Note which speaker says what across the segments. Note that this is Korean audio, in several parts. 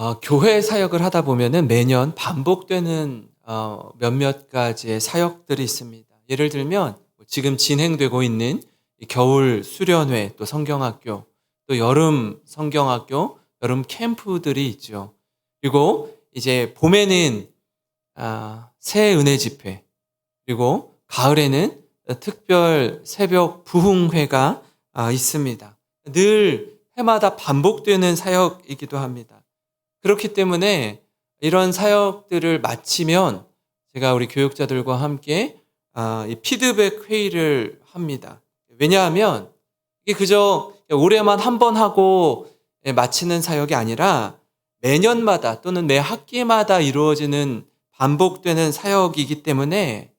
Speaker 1: 어, 교회 사역을 하다 보면은 매년 반복되는 어, 몇몇 가지의 사역들이 있습니다. 예를 들면 지금 진행되고 있는 겨울 수련회, 또 성경학교, 또 여름 성경학교, 여름 캠프들이 있죠. 그리고 이제 봄에는 아, 새 은혜 집회, 그리고 가을에는 특별 새벽 부흥회가 아, 있습니다. 늘 해마다 반복되는 사역이기도 합니다. 그렇기 때문에 이런 사역들을 마치면 제가 우리 교육자들과 함께 아, 피드백 회의를 합니다. 왜냐하면 이게 그저 올해만 한 번 하고 마치는 사역이 아니라 매년마다 또는 매 학기마다 이루어지는 반복되는 사역이기 때문에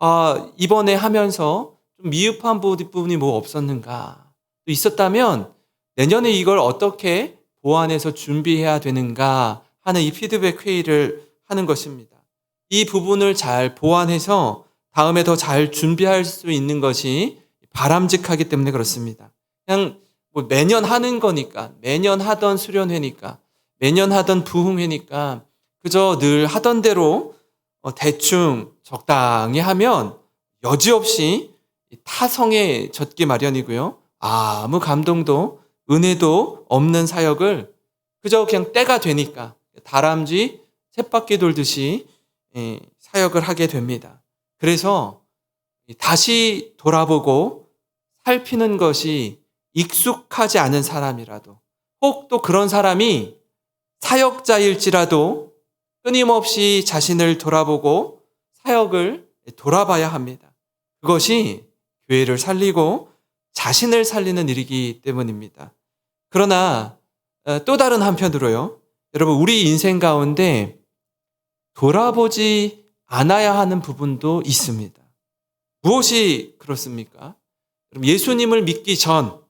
Speaker 1: 아, 이번에 하면서 좀 미흡한 부분이 뭐 없었는가 또 있었다면 내년에 이걸 어떻게 보완해서 준비해야 되는가 하는 이 피드백 회의를 하는 것입니다. 이 부분을 잘 보완해서 다음에 더 잘 준비할 수 있는 것이 바람직하기 때문에 그렇습니다. 그냥 뭐 매년 하는 거니까, 매년 하던 수련회니까, 매년 하던 부흥회니까, 그저 늘 하던 대로 어, 대충 적당히 하면 여지없이 타성에 젖기 마련이고요. 아무 감동도 은혜도 없는 사역을 그저 그냥 때가 되니까 다람쥐 쳇바퀴 돌듯이 예, 사역을 하게 됩니다. 그래서 다시 돌아보고 살피는 것이 익숙하지 않은 사람이라도 혹 또 그런 사람이 사역자일지라도 끊임없이 자신을 돌아보고 사역을 돌아봐야 합니다. 그것이 교회를 살리고 자신을 살리는 일이기 때문입니다. 그러나 어, 또 다른 한편으로요. 여러분 우리 인생 가운데 돌아보지 않아야 하는 부분도 있습니다. 무엇이 그렇습니까? 예수님을 믿기 전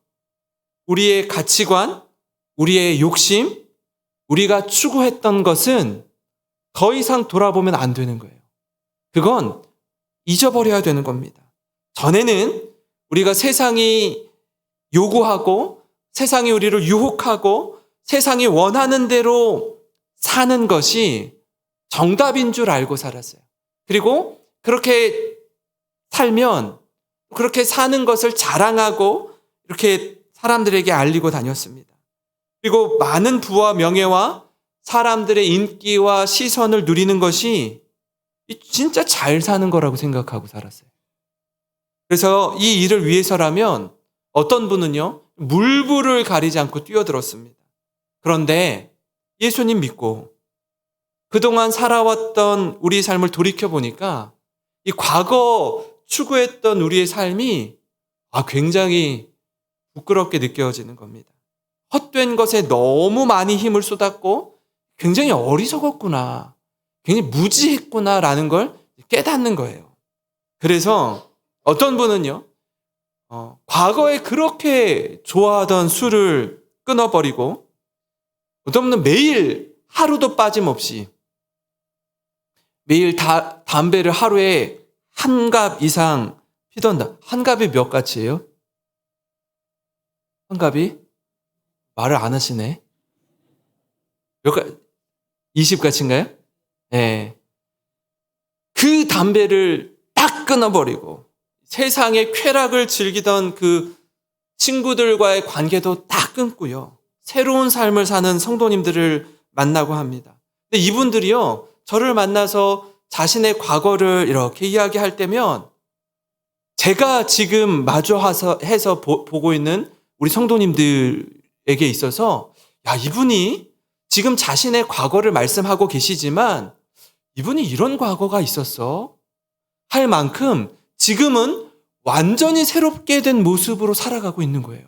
Speaker 1: 우리의 가치관, 우리의 욕심, 우리가 추구했던 것은 더 이상 돌아보면 안 되는 거예요. 그건 잊어버려야 되는 겁니다. 전에는 우리가 세상이 요구하고 세상이 우리를 유혹하고 세상이 원하는 대로 사는 것이 정답인 줄 알고 살았어요. 그리고 그렇게 살면 그렇게 사는 것을 자랑하고 이렇게 사람들에게 알리고 다녔습니다. 그리고 많은 부와 명예와 사람들의 인기와 시선을 누리는 것이 진짜 잘 사는 거라고 생각하고 살았어요. 그래서 이 일을 위해서라면 어떤 분은요, 물불을 가리지 않고 뛰어들었습니다. 그런데 예수님 믿고 그동안 살아왔던 우리 삶을 돌이켜 보니까 이 과거 추구했던 우리의 삶이 아, 굉장히 부끄럽게 느껴지는 겁니다. 헛된 것에 너무 많이 힘을 쏟았고 굉장히 어리석었구나. 굉장히 무지했구나라는 걸 깨닫는 거예요. 그래서 어떤 분은요, 어, 과거에 그렇게 좋아하던 술을 끊어버리고, 분은 매일 하루도 빠짐없이 매일 다, 담배를 하루에 한 갑 이상 피던다. 한 갑이 몇 가치예요? 한 갑이? 말을 안 하시네. 몇 가, 20가치인가요? 예. 네. 그 담배를 딱 끊어버리고 세상의 쾌락을 즐기던 그 친구들과의 관계도 딱 끊고요. 새로운 삶을 사는 성도님들을 만나고 합니다. 근데 이분들이요, 저를 만나서 자신의 과거를 이렇게 이야기할 때면 제가 지금 마주해서 해서 보, 보고 있는 우리 성도님들에게 있어서 야, 이분이 지금 자신의 과거를 말씀하고 계시지만 이분이 이런 과거가 있었어. 할 만큼 지금은 완전히 새롭게 된 모습으로 살아가고 있는 거예요.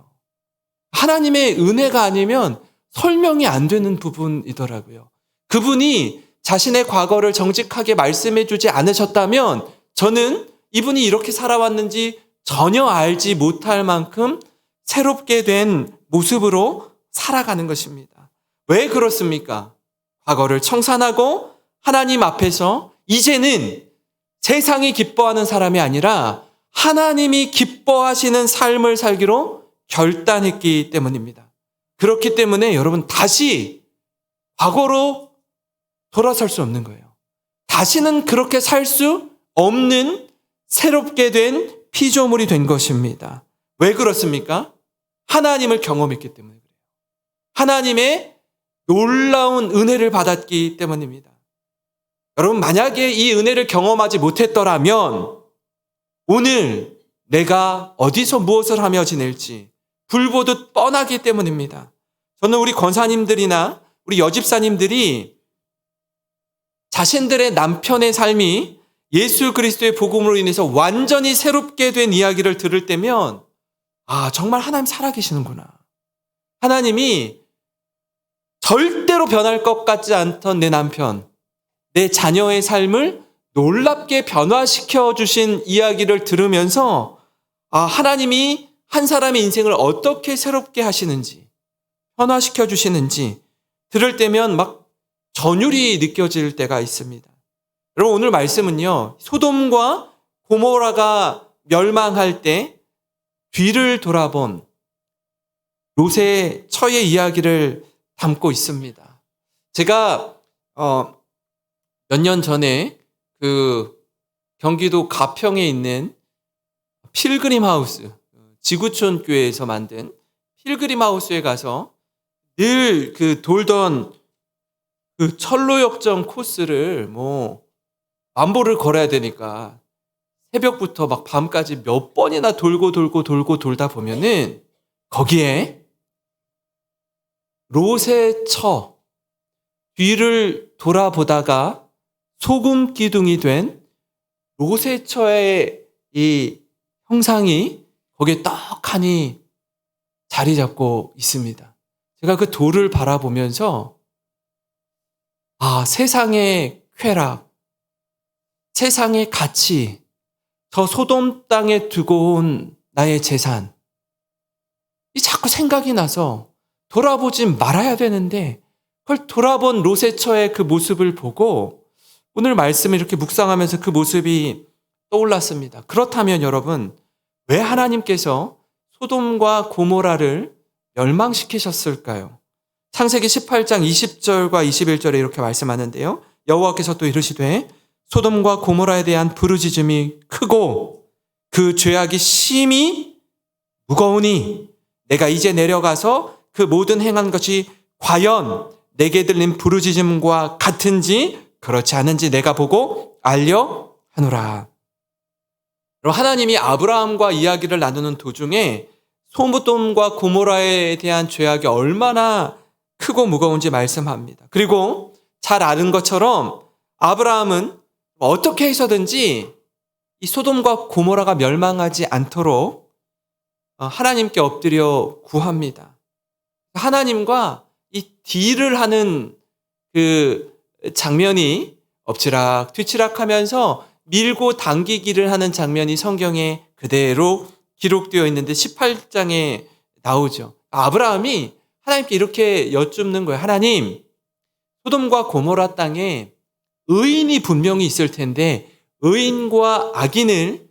Speaker 1: 하나님의 은혜가 아니면 설명이 안 되는 부분이더라고요. 그분이 자신의 과거를 정직하게 말씀해 주지 않으셨다면 저는 이분이 이렇게 살아왔는지 전혀 알지 못할 만큼 새롭게 된 모습으로 살아가는 것입니다. 왜 그렇습니까? 과거를 청산하고 하나님 앞에서 이제는 세상이 기뻐하는 사람이 아니라 하나님이 기뻐하시는 삶을 살기로 결단했기 때문입니다. 그렇기 때문에 여러분 다시 과거로 돌아설 수 없는 거예요. 다시는 그렇게 살 수 없는 새롭게 된 피조물이 된 것입니다. 왜 그렇습니까? 하나님을 경험했기 때문에 그래요. 하나님의 놀라운 은혜를 받았기 때문입니다. 여러분, 만약에 이 은혜를 경험하지 못했더라면 오늘 내가 어디서 무엇을 하며 지낼지 불보듯 뻔하기 때문입니다. 저는 우리 권사님들이나 우리 여집사님들이 자신들의 남편의 삶이 예수 그리스도의 복음으로 인해서 완전히 새롭게 된 이야기를 들을 때면 아, 정말 하나님 살아계시는구나. 하나님이 절대로 변할 것 같지 않던 내 남편, 내 자녀의 삶을 놀랍게 변화시켜 주신 이야기를 들으면서 아, 하나님이 한 사람의 인생을 어떻게 새롭게 하시는지, 변화시켜 주시는지 들을 때면 막 전율이 느껴질 때가 있습니다. 여러분, 오늘 말씀은요, 소돔과 고모라가 멸망할 때 뒤를 돌아본 롯의 처의 이야기를 담고 있습니다. 제가 어, 몇 년 전에 그 경기도 가평에 있는 필그림 하우스 지구촌 교회에서 만든 필그림 하우스에 가서 늘 그 돌던 그 철로 역정 코스를 뭐 만보를 걸어야 되니까 새벽부터 막 밤까지 몇 번이나 돌고 돌고 돌고 돌다 보면은 거기에 롯의 처 뒤를 돌아보다가 소금 기둥이 된 롯의 처의 이 형상이 거기에 떡하니 자리 잡고 있습니다. 제가 그 돌을 바라보면서 아, 세상의 쾌락, 세상의 가치, 저 소돔 땅에 두고 온 나의 재산, 이 자꾸 생각이 나서 돌아보지 말아야 되는데 그걸 돌아본 로세처의 그 모습을 보고 오늘 말씀을 이렇게 묵상하면서 그 모습이 떠올랐습니다. 그렇다면 여러분, 왜 하나님께서 소돔과 고모라를 멸망시키셨을까요? 창세기 18장 20절과 21절에 이렇게 말씀하는데요. 여호와께서 또 이르시되 소돔과 고모라에 대한 부르짖음이 크고 그 죄악이 심히 무거우니 내가 이제 내려가서 그 모든 행한 것이 과연 내게 들린 부르짖음과 같은지 그렇지 않은지 내가 보고 알려 하노라. 하나님이 아브라함과 이야기를 나누는 도중에 소무돔과 고모라에 대한 죄악이 얼마나 크고 무거운지 말씀합니다. 그리고 잘 아는 것처럼 아브라함은 어떻게 해서든지 이 소돔과 고모라가 멸망하지 않도록 어, 하나님께 엎드려 구합니다. 하나님과 이 딜을 하는 그 장면이 엎치락 뒤치락 하면서 밀고 당기기를 하는 장면이 성경에 그대로 기록되어 있는데 18장에 나오죠. 아브라함이 하나님께 이렇게 여쭙는 거예요. 하나님, 소돔과 고모라 땅에 의인이 분명히 있을 텐데 의인과 악인을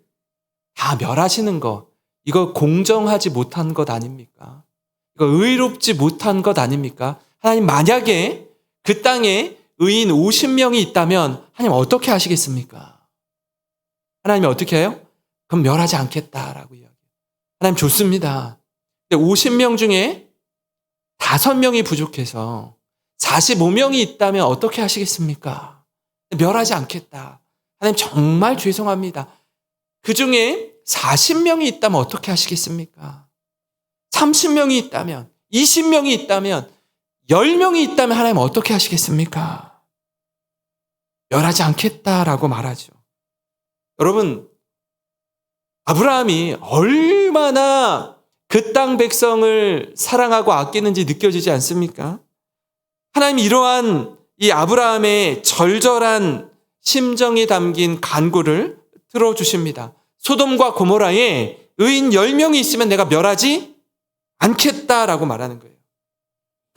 Speaker 1: 다 멸하시는 것, 이거 공정하지 못한 것 아닙니까? 이거 의롭지 못한 것 아닙니까? 하나님 만약에 그 땅에 의인 50명이 있다면 하나님 어떻게 하시겠습니까? 하나님이 어떻게 해요? 그럼 멸하지 않겠다라고 이야기해요. 하나님 좋습니다. 50명 중에 5명이 부족해서 45명이 있다면 어떻게 하시겠습니까? 멸하지 않겠다. 하나님 정말 죄송합니다. 그 중에 40명이 있다면 어떻게 하시겠습니까? 30명이 있다면, 20명이 있다면, 10명이 있다면 하나님 어떻게 하시겠습니까? 멸하지 않겠다라고 말하죠. 여러분, 아브라함이 얼마나 그 땅 백성을 사랑하고 아끼는지 느껴지지 않습니까? 하나님 이러한 이 아브라함의 절절한 심정이 담긴 간구를 들어주십니다. 소돔과 고모라에 의인 10명이 있으면 내가 멸하지 않겠다라고 말하는 거예요.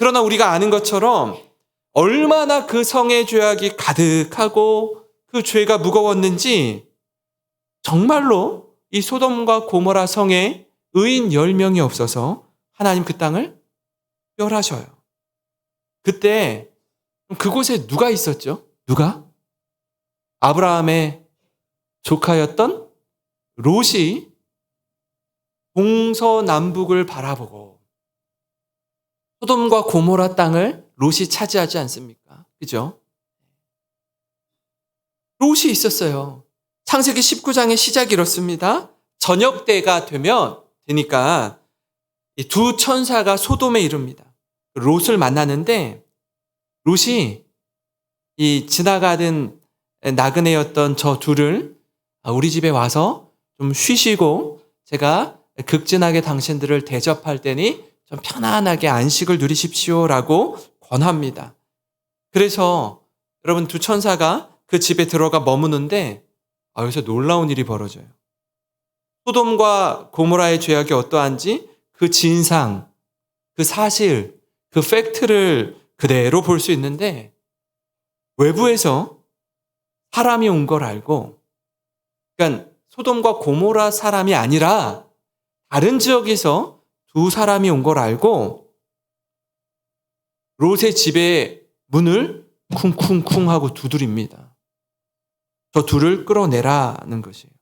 Speaker 1: 그러나 우리가 아는 것처럼 얼마나 그 성의 죄악이 가득하고 그 죄가 무거웠는지 정말로 이 소돔과 고모라 성에 의인 10명이 없어서 하나님 그 땅을 멸하셔요. 그때 그곳에 누가 있었죠? 누가? 아브라함의 조카였던 롯이 동서남북을 바라보고 소돔과 고모라 땅을 롯이 차지하지 않습니까? 그죠? 롯이 있었어요. 창세기 19장의 시작이 이렇습니다. 저녁 때가 되면 되니까 이두 천사가 소돔에 이릅니다. 롯을 만나는데 롯이 이 지나가던 나그네였던 저 둘을 아, 우리 집에 와서 좀 쉬시고 제가 극진하게 당신들을 대접할 테니 좀 편안하게 안식을 누리십시오라고 권합니다. 그래서 여러분 두 천사가 그 집에 들어가 머무는데 아, 여기서 놀라운 일이 벌어져요. 소돔과 고모라의 죄악이 어떠한지 그 진상, 그 사실, 그 팩트를 그대로 볼 수 있는데 외부에서 사람이 온 걸 알고 그러니까 소돔과 고모라 사람이 아니라 다른 지역에서 두 사람이 온 걸 알고 롯의 집에 문을 쿵쿵쿵 하고 두드립니다. 저 둘을 끌어내라는 것이에요.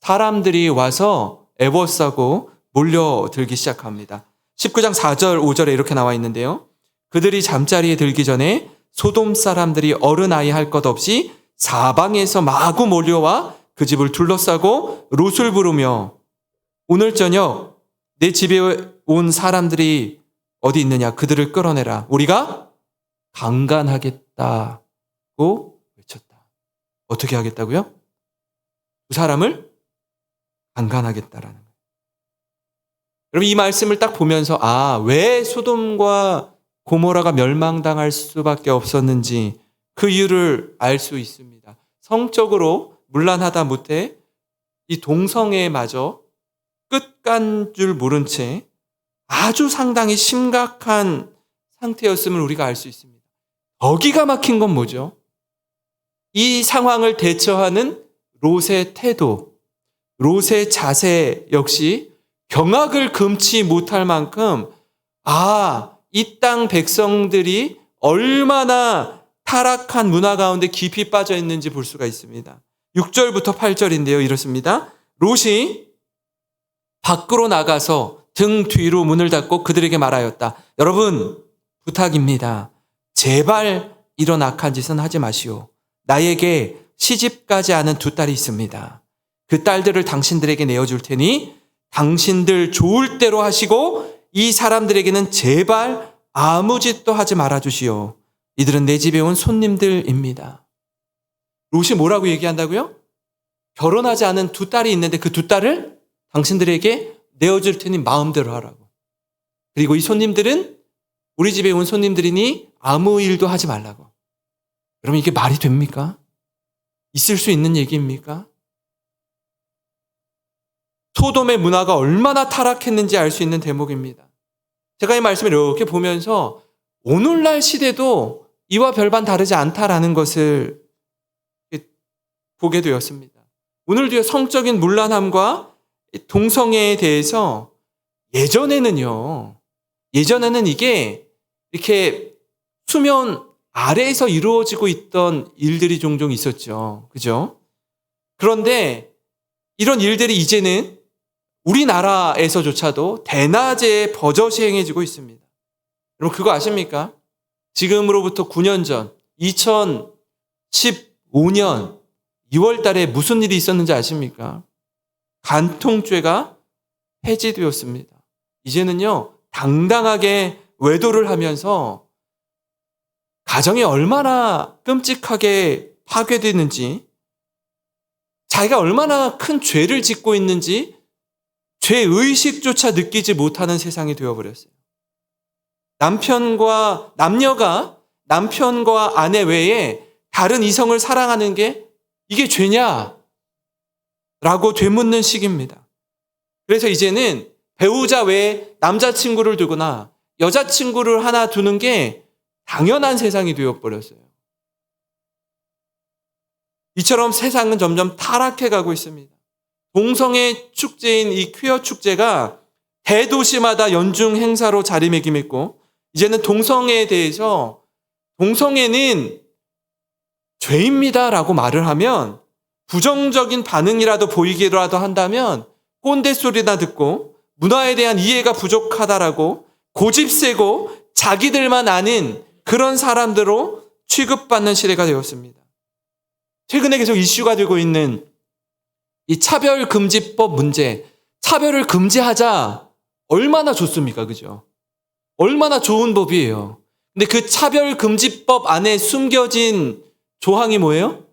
Speaker 1: 사람들이 와서 애워싸고 몰려들기 시작합니다. 19장 4절, 5절에 이렇게 나와 있는데요. 그들이 잠자리에 들기 전에 소돔 사람들이 어른아이 할 것 없이 사방에서 마구 몰려와 그 집을 둘러싸고 롯을 부르며 오늘 저녁 내 집에 온 사람들이 어디 있느냐 그들을 끌어내라 우리가 강간하겠다고 외쳤다. 어떻게 하겠다고요? 그 사람을 강간하겠다라는 거예요. 여러분 이 말씀을 딱 보면서 아 왜 소돔과 고모라가 멸망당할 수밖에 없었는지 그 이유를 알 수 있습니다. 성적으로 문란하다 못해 이 동성애마저 끝간 줄 모른 채 아주 상당히 심각한 상태였음을 우리가 알 수 있습니다. 더 기가 막힌 건 뭐죠? 이 상황을 대처하는 롯의 태도, 롯의 자세 역시 경악을 금치 못할 만큼 아, 이 땅 백성들이 얼마나 타락한 문화 가운데 깊이 빠져 있는지 볼 수가 있습니다. 6절부터 8절인데요. 이렇습니다. 롯이 밖으로 나가서 등 뒤로 문을 닫고 그들에게 말하였다. 여러분, 부탁입니다. 제발 이런 악한 짓은 하지 마시오. 나에게 시집 가지 않은 두 딸이 있습니다. 그 딸들을 당신들에게 내어줄 테니 당신들 좋을 대로 하시고 이 사람들에게는 제발 아무 짓도 하지 말아 주시오. 이들은 내 집에 온 손님들입니다. 롯이 뭐라고 얘기한다고요? 결혼하지 않은 두 딸이 있는데 그 두 딸을 당신들에게 내어줄 테니 마음대로 하라고. 그리고 이 손님들은 우리 집에 온 손님들이니 아무 일도 하지 말라고. 여러분 이게 말이 됩니까? 있을 수 있는 얘기입니까? 소돔의 문화가 얼마나 타락했는지 알 수 있는 대목입니다. 제가 이 말씀을 이렇게 보면서 오늘날 시대도 이와 별반 다르지 않다라는 것을 보게 되었습니다. 오늘도 성적인 문란함과 동성애에 대해서 예전에는요, 예전에는 이게 이렇게 수면 아래에서 이루어지고 있던 일들이 종종 있었죠. 그죠? 그런데 이런 일들이 이제는 우리나라에서조차도 대낮에 버젓이 행해지고 있습니다. 여러분, 그거 아십니까? 지금으로부터 9년 전, 2015년 2월 달에 무슨 일이 있었는지 아십니까? 간통죄가 폐지되었습니다. 이제는요, 당당하게 외도를 하면서 가정이 얼마나 끔찍하게 파괴되는지, 자기가 얼마나 큰 죄를 짓고 있는지 죄 의식조차 느끼지 못하는 세상이 되어버렸어요. 남편과, 남녀가 남편과 아내 외에 다른 이성을 사랑하는 게 이게 죄냐? 라고 되묻는 시기입니다. 그래서 이제는 배우자 외에 남자친구를 두거나 여자친구를 하나 두는 게 당연한 세상이 되어버렸어요. 이처럼 세상은 점점 타락해 가고 있습니다. 동성애 축제인 이 퀴어 축제가 대도시마다 연중 행사로 자리매김했고 이제는 동성애에 대해서 동성애는 죄입니다라고 말을 하면 부정적인 반응이라도 보이기라도 한다면 꼰대 소리나 듣고 문화에 대한 이해가 부족하다라고 고집 세고 자기들만 아는 그런 사람들로 취급받는 시대가 되었습니다. 최근에 계속 이슈가 되고 있는 이 차별금지법 문제, 차별을 금지하자 얼마나 좋습니까? 그죠? 얼마나 좋은 법이에요. 근데 그 차별금지법 안에 숨겨진 조항이 뭐예요?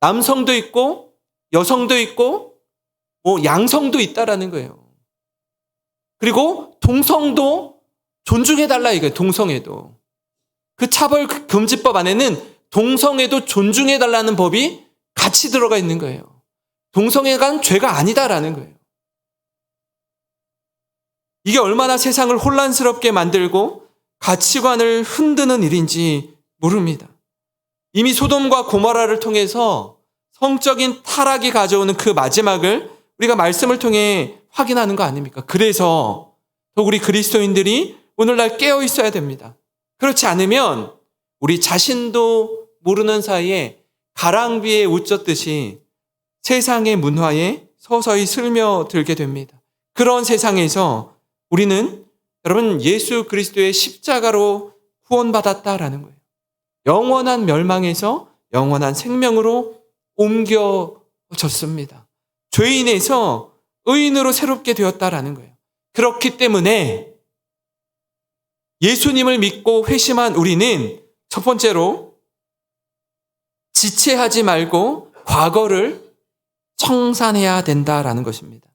Speaker 1: 남성도 있고, 여성도 있고, 뭐, 양성도 있다라는 거예요. 그리고 동성도 존중해 달라 이거예요. 동성애도. 그 차별금지법 안에는 동성애도 존중해 달라는 법이 같이 들어가 있는 거예요. 동성애가 죄가 아니다라는 거예요. 이게 얼마나 세상을 혼란스럽게 만들고 가치관을 흔드는 일인지 모릅니다. 이미 소돔과 고모라를 통해서 성적인 타락이 가져오는 그 마지막을 우리가 말씀을 통해 확인하는 거 아닙니까? 그래서 우리 그리스도인들이 오늘날 깨어 있어야 됩니다. 그렇지 않으면 우리 자신도 모르는 사이에 가랑비에 웃졌듯이 세상의 문화에 서서히 슬며들게 됩니다. 그런 세상에서 우리는 여러분 예수 그리스도의 십자가로 구원받았다라는 거예요. 영원한 멸망에서 영원한 생명으로 옮겨졌습니다. 죄인에서 의인으로 새롭게 되었다라는 거예요. 그렇기 때문에 예수님을 믿고 회심한 우리는 첫 번째로 지체하지 말고 과거를 청산해야 된다라는 것입니다.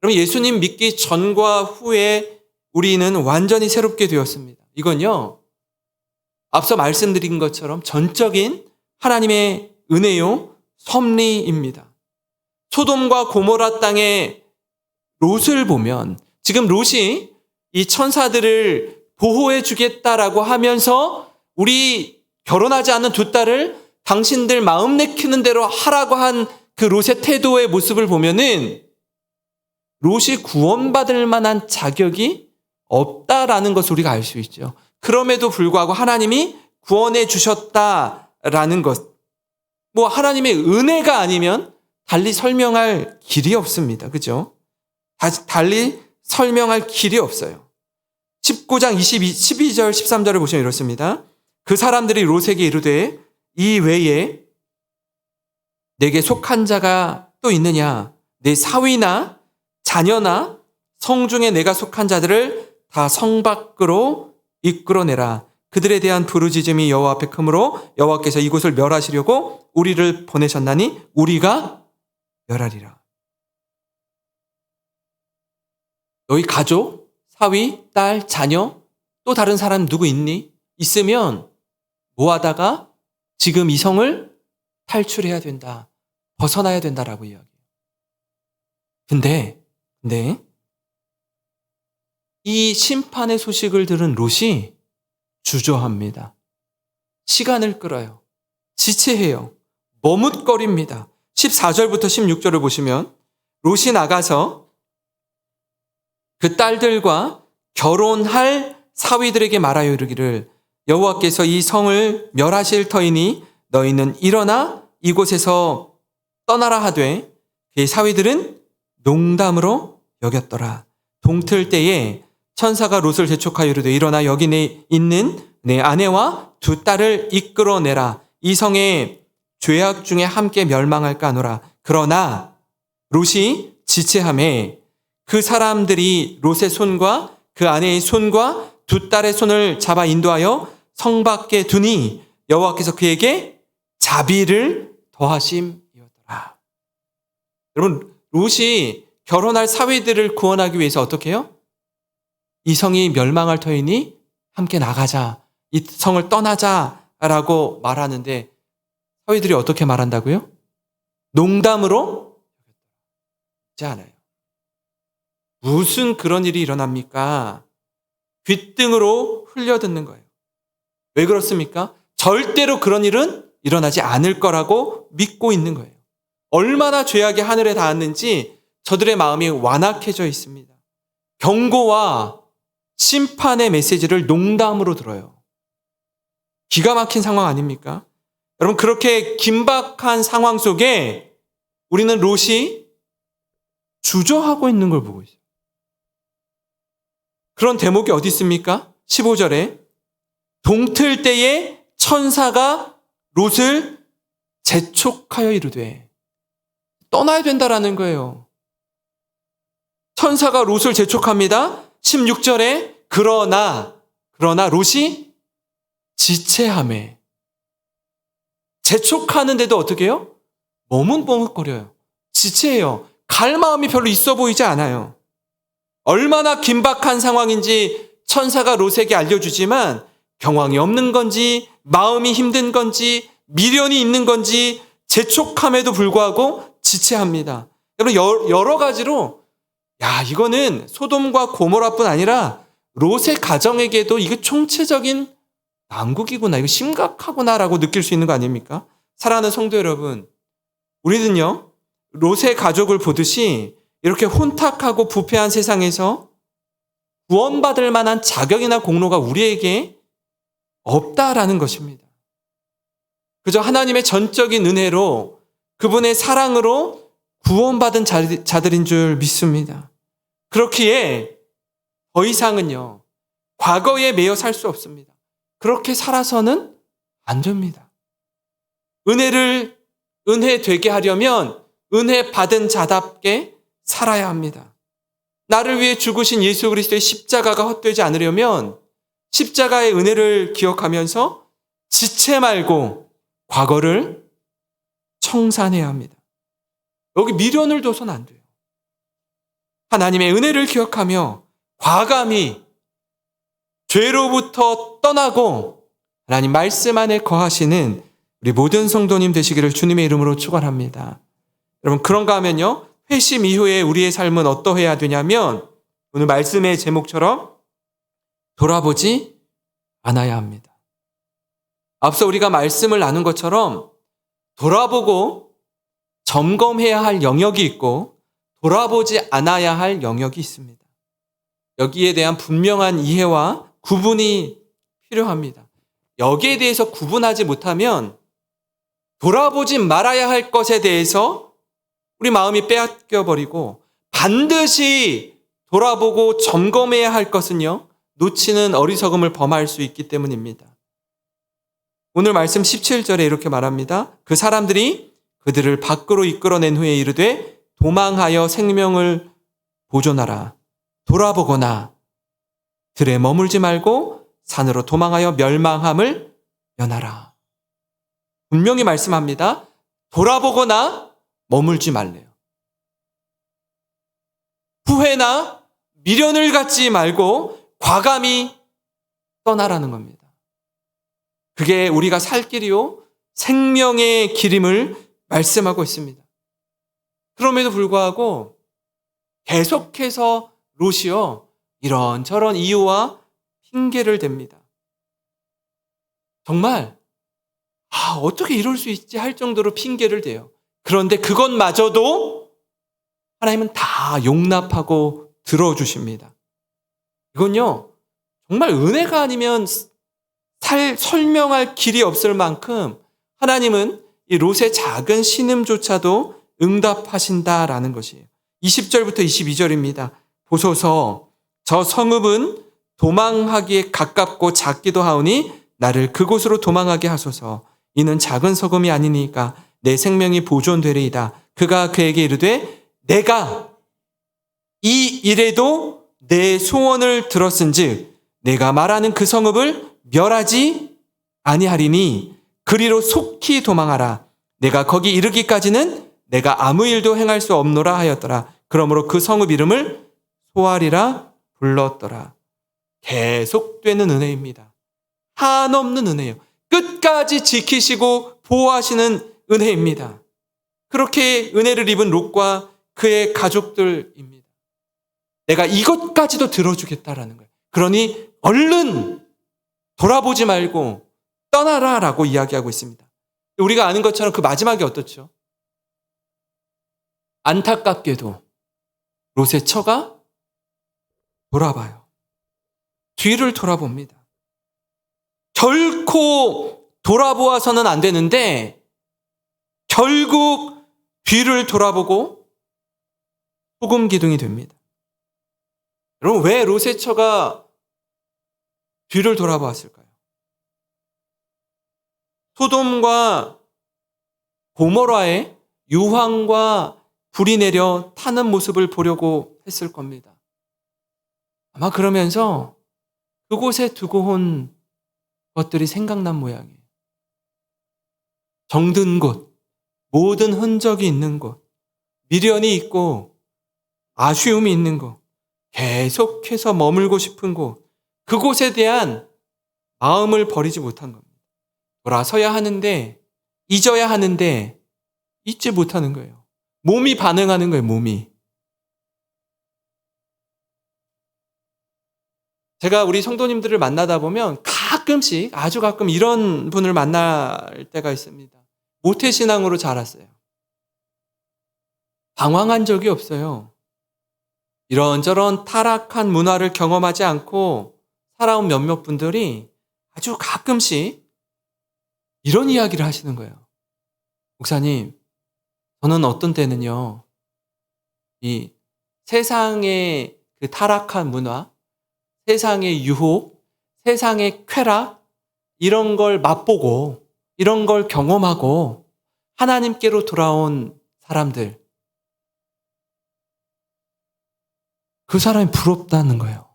Speaker 1: 그럼 예수님 믿기 전과 후에 우리는 완전히 새롭게 되었습니다. 이건요, 앞서 말씀드린 것처럼 전적인 하나님의 은혜요, 섭리입니다. 소돔과 고모라 땅의 롯을 보면 지금 롯이 이 천사들을 보호해 주겠다라고 하면서 우리 결혼하지 않은 두 딸을 당신들 마음 내키는 대로 하라고 한 그 롯의 태도의 모습을 보면은 롯이 구원받을 만한 자격이 없다라는 것을 우리가 알 수 있죠. 그럼에도 불구하고 하나님이 구원해 주셨다라는 것. 뭐 하나님의 은혜가 아니면 달리 설명할 길이 없습니다. 그죠? 달리 설명할 길이 없어요. 19장 22, 12절, 13절을 보시면 이렇습니다. 그 사람들이 롯에게 이르되 이 외에 내게 속한 자가 또 있느냐? 내 사위나 자녀나 성중에 내가 속한 자들을 다 성 밖으로 이끌어내라. 그들에 대한 부르짖음이 여호와 앞에 크므로 여호와께서 이곳을 멸하시려고 우리를 보내셨나니 우리가 멸하리라. 너희 가족, 사위, 딸, 자녀, 또 다른 사람 누구 있니? 있으면 뭐 하다가 지금 이 성을 탈출해야 된다. 벗어나야 된다라고 이야기해요. 근데, 근데, 이 심판의 소식을 들은 롯이 주저합니다. 시간을 끌어요. 지체해요. 머뭇거립니다. 14절부터 16절을 보시면 롯이 나가서 그 딸들과 결혼할 사위들에게 말하여 이르기를 여호와께서 이 성을 멸하실 터이니 너희는 일어나 이곳에서 떠나라 하되 그의 사위들은 농담으로 여겼더라. 동틀 때에 천사가 롯을 재촉하여 이르되 일어나 여기 내 있는 내 아내와 두 딸을 이끌어내라. 이 성에 죄악 중에 함께 멸망할까 하노라. 그러나 롯이 지체함에 그 사람들이 롯의 손과 그 아내의 손과 두 딸의 손을 잡아 인도하여 성 밖에 두니 여호와께서 그에게 자비를 더하심이었더라. 여러분 롯이 결혼할 사위들을 구원하기 위해서 어떻게 해요? 이 성이 멸망할 터이니 함께 나가자. 이 성을 떠나자라고 말하는데 사위들이 어떻게 말한다고요? 농담으로 하지 않아요. 무슨 그런 일이 일어납니까? 귓등으로 흘려듣는 거예요. 왜 그렇습니까? 절대로 그런 일은 일어나지 않을 거라고 믿고 있는 거예요. 얼마나 죄악이 하늘에 닿았는지 저들의 마음이 완악해져 있습니다. 경고와 심판의 메시지를 농담으로 들어요. 기가 막힌 상황 아닙니까? 여러분, 그렇게 긴박한 상황 속에 우리는 롯이 주저하고 있는 걸 보고 있어요. 그런 대목이 어디 있습니까? 15절에 동틀 때에 천사가 롯을 재촉하여 이르되 떠나야 된다라는 거예요. 천사가 롯을 재촉합니다. 16절에 그러나 그러나 롯이 지체함에 재촉하는데도 어떻게 해요? 뻥긋거려요. 지체해요. 갈 마음이 별로 있어 보이지 않아요. 얼마나 긴박한 상황인지 천사가 롯에게 알려주지만 경황이 없는 건지 마음이 힘든 건지 미련이 있는 건지 재촉함에도 불구하고 지체합니다. 여러분 여러 가지로 야 이거는 소돔과 고모라뿐 아니라 롯의 가정에게도 이거 총체적인 난국이구나 이거 심각하구나라고 느낄 수 있는 거 아닙니까? 사랑하는 성도 여러분 우리는요 롯의 가족을 보듯이 이렇게 혼탁하고 부패한 세상에서 구원받을 만한 자격이나 공로가 우리에게 없다라는 것입니다. 그저 하나님의 전적인 은혜로 그분의 사랑으로 구원받은 자들인 줄 믿습니다. 그렇기에 더 이상은요, 과거에 매여 살 수 없습니다. 그렇게 살아서는 안 됩니다. 은혜를 은혜 되게 하려면 은혜 받은 자답게 살아야 합니다. 나를 위해 죽으신 예수 그리스도의 십자가가 헛되지 않으려면 십자가의 은혜를 기억하면서 지체 말고 과거를 청산해야 합니다. 여기 미련을 둬서는 안 돼요. 하나님의 은혜를 기억하며 과감히 죄로부터 떠나고 하나님 말씀 안에 거하시는 우리 모든 성도님 되시기를 주님의 이름으로 축원합니다. 여러분 그런가 하면요. 회심 이후에 우리의 삶은 어떠해야 되냐면 오늘 말씀의 제목처럼 돌아보지 않아야 합니다. 앞서 우리가 말씀을 나눈 것처럼 돌아보고 점검해야 할 영역이 있고 돌아보지 않아야 할 영역이 있습니다. 여기에 대한 분명한 이해와 구분이 필요합니다. 여기에 대해서 구분하지 못하면 돌아보지 말아야 할 것에 대해서 우리 마음이 빼앗겨 버리고 반드시 돌아보고 점검해야 할 것은요, 놓치는 어리석음을 범할 수 있기 때문입니다. 오늘 말씀 17절에 이렇게 말합니다. 그 사람들이 그들을 밖으로 이끌어낸 후에 이르되 도망하여 생명을 보존하라. 돌아보거나 들에 머물지 말고 산으로 도망하여 멸망함을 면하라. 분명히 말씀합니다. 돌아보거나 머물지 말래요. 후회나 미련을 갖지 말고 과감히 떠나라는 겁니다. 그게 우리가 살 길이요, 생명의 길임을 말씀하고 있습니다. 그럼에도 불구하고 계속해서 롯이요, 이런저런 이유와 핑계를 댑니다. 정말, 아, 어떻게 이럴 수 있지 할 정도로 핑계를 대요. 그런데 그것마저도 하나님은 다 용납하고 들어주십니다. 이건요, 정말 은혜가 아니면 살, 설명할 길이 없을 만큼 하나님은 이 롯의 작은 신음조차도 응답하신다라는 것이에요. 20절부터 22절입니다. 보소서, 저 성읍은 도망하기에 가깝고 작기도 하오니 나를 그곳으로 도망하게 하소서. 이는 작은 소금이 아니니까 내 생명이 보존되리이다. 그가 그에게 이르되 내가 이 일에도 내 소원을 들었은즉 내가 말하는 그 성읍을 멸하지 아니하리니 그리로 속히 도망하라. 내가 거기 이르기까지는 내가 아무 일도 행할 수 없노라 하였더라. 그러므로 그 성읍 이름을 소알이라 불렀더라. 계속되는 은혜입니다. 한없는 은혜요. 끝까지 지키시고 보호하시는 은혜입니다. 그렇게 은혜를 입은 롯과 그의 가족들입니다. 내가 이것까지도 들어주겠다라는 거예요. 그러니 얼른 돌아보지 말고 떠나라 라고 이야기하고 있습니다. 우리가 아는 것처럼 그 마지막이 어떻죠? 안타깝게도 롯의 처가 돌아봐요. 뒤를 돌아봅니다. 결코 돌아보아서는 안 되는데 결국 뒤를 돌아보고 소금 기둥이 됩니다. 여러분 왜 로세처가 뒤를 돌아보았을까요? 소돔과 고모라의 유황과 불이 내려 타는 모습을 보려고 했을 겁니다. 아마 그러면서 그곳에 두고 온 것들이 생각난 모양이에요. 정든 곳, 모든 흔적이 있는 곳, 미련이 있고 아쉬움이 있는 곳, 계속해서 머물고 싶은 곳, 그곳에 대한 마음을 버리지 못한 겁니다. 돌아서야 하는데, 잊어야 하는데, 잊지 못하는 거예요. 몸이 반응하는 거예요, 몸이. 제가 우리 성도님들을 만나다 보면 가끔씩, 아주 가끔 이런 분을 만날 때가 있습니다. 모태 신앙으로 자랐어요. 방황한 적이 없어요. 이런저런 타락한 문화를 경험하지 않고 살아온 몇몇 분들이 아주 가끔씩 이런 이야기를 하시는 거예요. 목사님, 저는 어떤 때는요, 이 세상의 그 타락한 문화, 세상의 유혹, 세상의 쾌락, 이런 걸 맛보고, 이런 걸 경험하고, 하나님께로 돌아온 사람들, 그 사람이 부럽다는 거예요.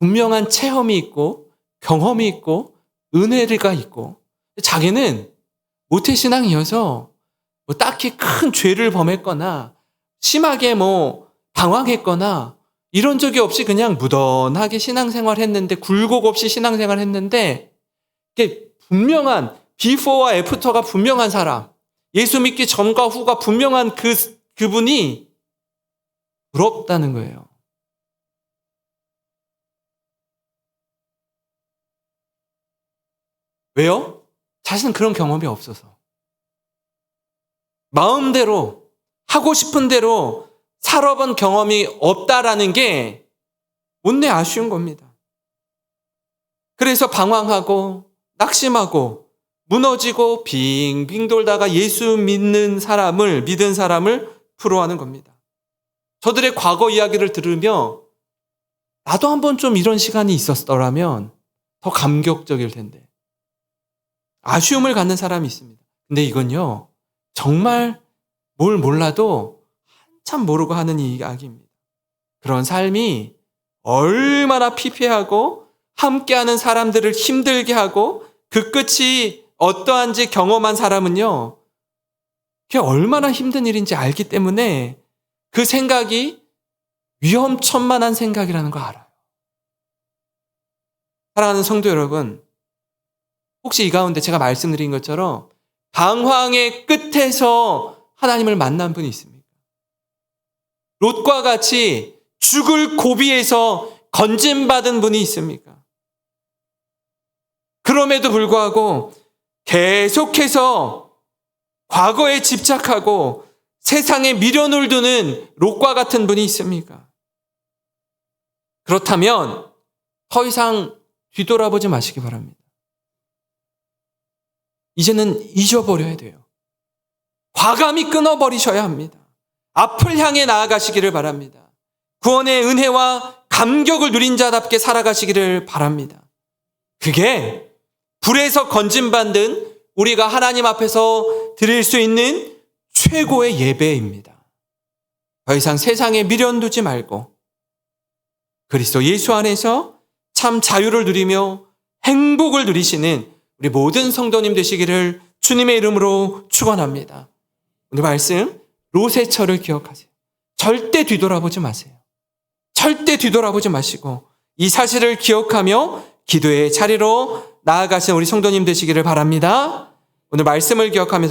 Speaker 1: 분명한 체험이 있고, 경험이 있고, 은혜가 있고, 자기는 모태신앙이어서 뭐 딱히 큰 죄를 범했거나, 심하게 뭐 방황했거나, 이런 적이 없이 그냥 무던하게 신앙생활 했는데, 굴곡 없이 신앙생활 했는데, 이게 분명한, 비포와 애프터가 분명한 사람, 예수 믿기 전과 후가 분명한 그, 그분이 부럽다는 거예요. 왜요? 자신은 그런 경험이 없어서. 마음대로, 하고 싶은 대로 살아본 경험이 없다라는 게 못내 아쉬운 겁니다. 그래서 방황하고, 낙심하고, 무너지고, 빙빙 돌다가 예수 믿는 사람을, 믿은 사람을 부러워하는 겁니다. 저들의 과거 이야기를 들으며 나도 한번 좀 이런 시간이 있었더라면 더 감격적일 텐데. 아쉬움을 갖는 사람이 있습니다. 근데 이건요, 정말 뭘 몰라도 한참 모르고 하는 이야기입니다. 그런 삶이 얼마나 피폐하고 함께하는 사람들을 힘들게 하고 그 끝이 어떠한지 경험한 사람은요, 그게 얼마나 힘든 일인지 알기 때문에 그 생각이 위험천만한 생각이라는 거 알아요. 사랑하는 성도 여러분, 혹시 이 가운데 제가 말씀드린 것처럼 방황의 끝에서 하나님을 만난 분이 있습니까? 롯과 같이 죽을 고비에서 건진받은 분이 있습니까? 그럼에도 불구하고 계속해서 과거에 집착하고 세상에 미련을 두는 롯과 같은 분이 있습니까? 그렇다면 더 이상 뒤돌아보지 마시기 바랍니다. 이제는 잊어버려야 돼요. 과감히 끊어버리셔야 합니다. 앞을 향해 나아가시기를 바랍니다. 구원의 은혜와 감격을 누린 자답게 살아가시기를 바랍니다. 그게 불에서 건진받는 우리가 하나님 앞에서 드릴 수 있는 최고의 예배입니다. 더 이상 세상에 미련 두지 말고 그리스도 예수 안에서 참 자유를 누리며 행복을 누리시는 우리 모든 성도님 되시기를 주님의 이름으로 축원합니다. 오늘 말씀 로세처를 기억하세요. 절대 뒤돌아보지 마세요. 절대 뒤돌아보지 마시고 이 사실을 기억하며 기도의 자리로 나아가신 우리 성도님 되시기를 바랍니다. 오늘 말씀을 기억하면서